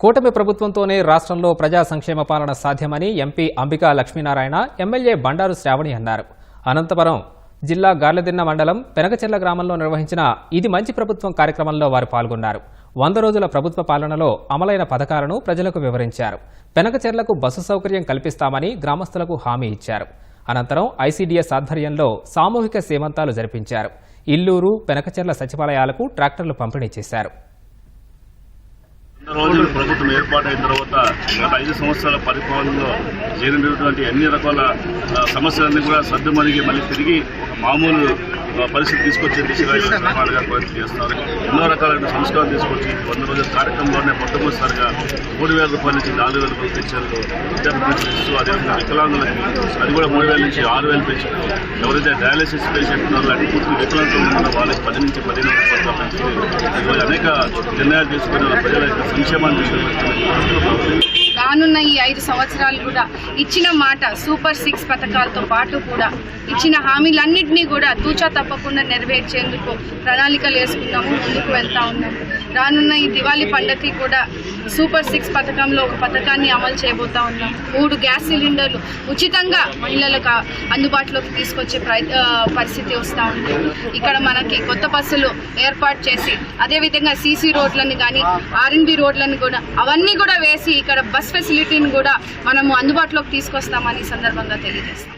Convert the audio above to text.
కూటమి ప్రభుత్వంతోనే రాష్ట్రంలో ప్రజా సంక్షేమ పాలన సాధ్యమని ఎంపీ అంబికా లక్ష్మీనారాయణ ఎమ్మెల్యే బండారు శ్రావణి అన్నారు. అనంతపురం జిల్లా గార్లదిన్న మండలం పెనకచెర్ల గ్రామంలో నిర్వహించిన ఇది మంచి ప్రభుత్వం కార్యక్రమంలో వారు పాల్గొన్నారు. వంద రోజుల ప్రభుత్వ పాలనలో అమలైన పథకాలను ప్రజలకు వివరించారు. పెనకచెర్లకు బస్సు సౌకర్యం కల్పిస్తామని గ్రామస్తులకు హామీ ఇచ్చారు. అనంతరం ఐసీడీఎస్ ఆధ్వర్యంలో సామూహిక సేమంతాలు జరిపించారు. ఇల్లూరు పెనకచెర్ల సచివాలయాలకు ట్రాక్టర్లు పంపిణీ చేశారు. రోజు ప్రభుత్వం ఏర్పాటైన తర్వాత గత ఐదు సంవత్సరాల పరిపాలనలో జరిగినటువంటి అన్ని రకాల సమస్యలన్నీ కూడా సర్దుమరిగి మళ్ళీ తిరిగి ఒక మామూలు పరిస్థితి తీసుకొచ్చే దిశగా ఈ చంద్రబాబు గారు ప్రయత్నం చేస్తున్నారు. ఎన్నో రకాలైన సంస్కారం తీసుకొచ్చి వంద రోజుల కార్యక్రమంలోనే మొట్టమొదటిసారిగా మూడు వేల రూపాయల నుంచి నాలుగు వేల రూపాయలు పెంచారు విద్యార్థి ఇస్తూ అదేవిధంగా వికలాంగులకి అది కూడా మూడు వేల నుంచి ఆరు వేలు పెంచారు ఎవరైతే డయాలసిస్ పేషెంట్ ఉన్నారో అటు పూర్తి వికలాంగులు ఉన్నారో వాళ్ళకి పది నుంచి పదిహేను రూపాయలు పెంచి అనేక నిర్ణయాలు తీసుకుని వాళ్ళ ప్రజల యొక్క సంక్షేమాన్ని తీసుకుని ఐదు సంవత్సరాలు కూడా ఇచ్చిన మాట సూపర్ సిక్స్ పథకాలతో పాటు కూడా ఇచ్చిన హామీలన్నింటినీ కూడా తూచా తప్పకుండా నెరవేర్చేందుకు ప్రణాళికలు వేసుకున్నాము ముందుకు వెళ్తా ఉన్నాము. రానున్న ఈ దివాళీ పండగకి కూడా సూపర్ సిక్స్ పథకంలో ఒక పథకాన్ని అమలు చేయబోతా ఉన్నాం. మూడు గ్యాస్ సిలిండర్లు ఉచితంగా మహిళలకు అందుబాటులోకి తీసుకొచ్చే పరిస్థితి వస్తూ ఉంది. ఇక్కడ మనకి కొత్త బస్సులు ఏర్పాటు చేసి అదేవిధంగా సీసీ రోడ్లను కానీ ఆర్ఎన్బి రోడ్లను కూడా అవన్నీ కూడా వేసి ఇక్కడ బస్ ఫెసిలిటీని కూడా మనము అందుబాటులోకి తీసుకొస్తామని సందర్భంగా తెలియజేస్తాం.